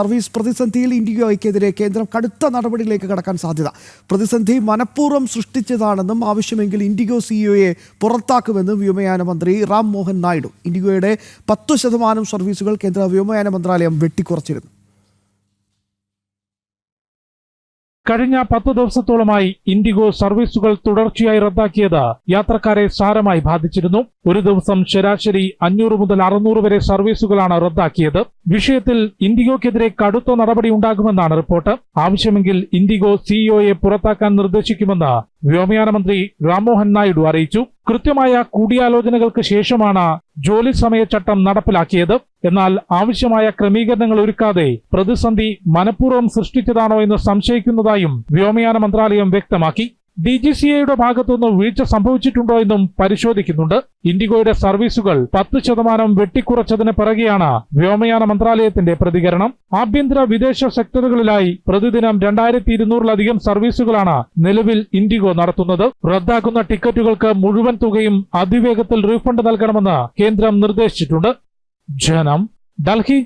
Service പ്രതിസന്ധിയിൽ ഇന്ത്യയ്ക്കെതിരെ കേന്ദ്രം കടുത്ത നടപടിയിലേക്ക് കടക്കാൻ സാധ്യത. പ്രതിസന്ധി മനഃപൂർവം സൃഷ്ടിച്ചതാണെന്നും ആവശ്യമെങ്കിൽ ഇൻഡിഗോ സിഇഒയെ പുറത്താക്കുമെന്നും വ്യോമയാന മന്ത്രി റാം മോഹൻ നായിഡു. ഇൻഡിഗോയുടെ പത്തു ശതമാനം സർവീസുകൾ കേന്ദ്ര വ്യോമയാന മന്ത്രാലയം വെട്ടിക്കുറച്ചിരുന്നു. കഴിഞ്ഞ പത്ത് ദിവസത്തോളമായി ഇൻഡിഗോ സർവീസുകൾ തുടർച്ചയായി റദ്ദാക്കിയത് യാത്രക്കാരെ സാരമായി ബാധിച്ചിരുന്നു. ഒരു ദിവസം ശരാശരി അഞ്ഞൂറ് മുതൽ അറുന്നൂറ് വരെ സർവീസുകളാണ് റദ്ദാക്കിയത്. വിഷയത്തിൽ ഇൻഡിഗോക്കെതിരെ കടുത്ത നടപടി ഉണ്ടാകുമെന്നാണ് റിപ്പോർട്ട്. ആവശ്യമെങ്കിൽ ഇൻഡിഗോ സിഇഒയെ പുറത്താക്കാൻ നിർദ്ദേശിക്കുമെന്ന് വ്യോമയാന മന്ത്രി രാംമോഹൻ നായിഡു അറിയിച്ചു. കൃത്യമായ കൂടിയാലോചനകൾക്ക് ശേഷമാണ് ജോലി സമയ ചട്ടം നടപ്പിലാക്കിയത്. എന്നാൽ ആവശ്യമായ ക്രമീകരണങ്ങൾ ഒരുക്കാതെ പ്രതിസന്ധി മനഃപൂർവം സൃഷ്ടിച്ചതാണോ എന്ന് സംശയിക്കുന്നതായും വ്യോമയാന മന്ത്രാലയം വ്യക്തമാക്കി. ഡി ജി സി എയുടെ ഭാഗത്തുനിന്ന് വീഴ്ച സംഭവിച്ചിട്ടുണ്ടോ എന്നും പരിശോധിക്കുന്നുണ്ട്. ഇൻഡിഗോയുടെ സർവീസുകൾ പത്ത് ശതമാനം വെട്ടിക്കുറച്ചതിന് പിറകെയാണ് വ്യോമയാന മന്ത്രാലയത്തിന്റെ പ്രതികരണം. ആഭ്യന്തര വിദേശ സെക്ടറുകളിലായി പ്രതിദിനം രണ്ടായിരത്തി ഇരുന്നൂറിലധികം സർവീസുകളാണ് നിലവിൽ ഇൻഡിഗോ നടത്തുന്നത്. റദ്ദാക്കുന്ന ടിക്കറ്റുകൾക്ക് മുഴുവൻ തുകയും അതിവേഗത്തിൽ റീഫണ്ട് നൽകണമെന്ന് കേന്ദ്രം നിർദ്ദേശിച്ചിട്ടുണ്ട്. ജനം ഡൽഹി